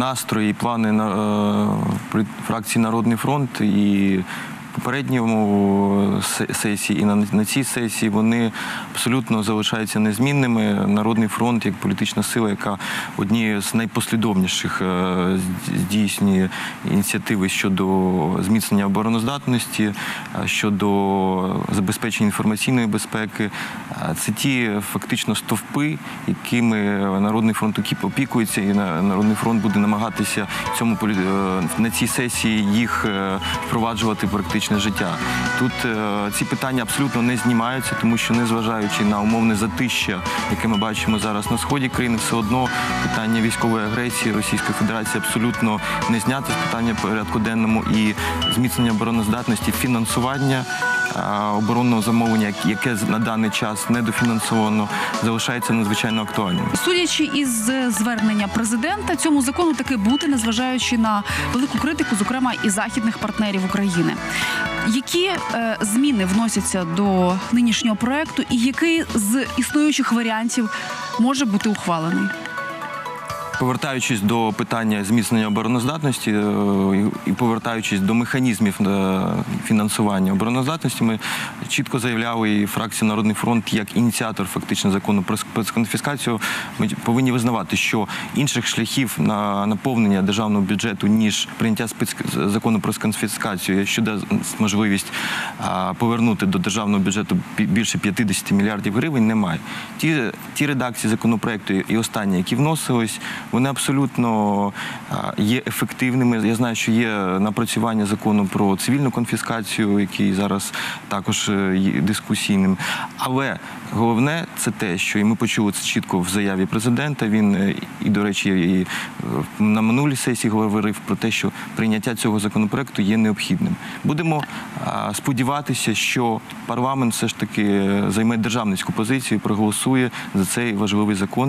настрої, плани на е, фракції Народний фронт і попередньому сесії і на, цій сесії вони абсолютно залишаються незмінними. Народний фронт як політична сила, яка однією з найпослідовніших е, здійснює ініціативи щодо зміцнення обороноздатності, е, щодо забезпечення інформаційної безпеки. Е, Це ті фактично стовпи, якими Народний фронт опі- опікується, і Народний фронт буде намагатися цьому е, на цій сесії їх е, впроваджувати в практичне життя. Тут е, ці питання абсолютно не знімаються, тому що незважаючи на умовне затища, яке ми бачимо зараз на сході країни, все одно питання військової агресії Російської Федерації абсолютно не знято з питання порядку денному і зміцнення обороноздатності, фінансування оборонного замовлення, яке на даний час недофінансовано, залишається надзвичайно актуальним. Судячи із е, звернення президента, цьому закону таки бути, незважаючи на велику критику, зокрема і західних партнерів України. Які е, зміни вносяться до нинішнього проекту, і який з існуючих варіантів може бути ухвалений? Повертаючись до питання зміцнення обороноздатності е, і- повертаючись до механізмів е, фінансування обороноздатності, ми чітко заявляли і фракція Народний фронт як ініціатор фактично закону про спецконфіскацію. Ми повинні визнавати, що інших шляхів на наповнення державного бюджету ніж прийняття спец- закону про спецконфіскацію, що дасть можливість повернути до державного бюджету більше 50 мільярдів гривень, немає. Ті редакції законопроекту і останні, які вносились, вони абсолютно є ефективними. Я знаю, що є напрацювання закону про цивільну конфіскацію, який зараз також е, є дискусійним. Але головне це те, що і ми почули це чітко в заяві президента. Він е, і, до речі, і е, на минулій сесії говорив про те, що прийняття цього законопроекту є необхідним. Будемо сподіватися, що парламент все ж таки займе державницьку позицію, проголосує за цей важливий закон.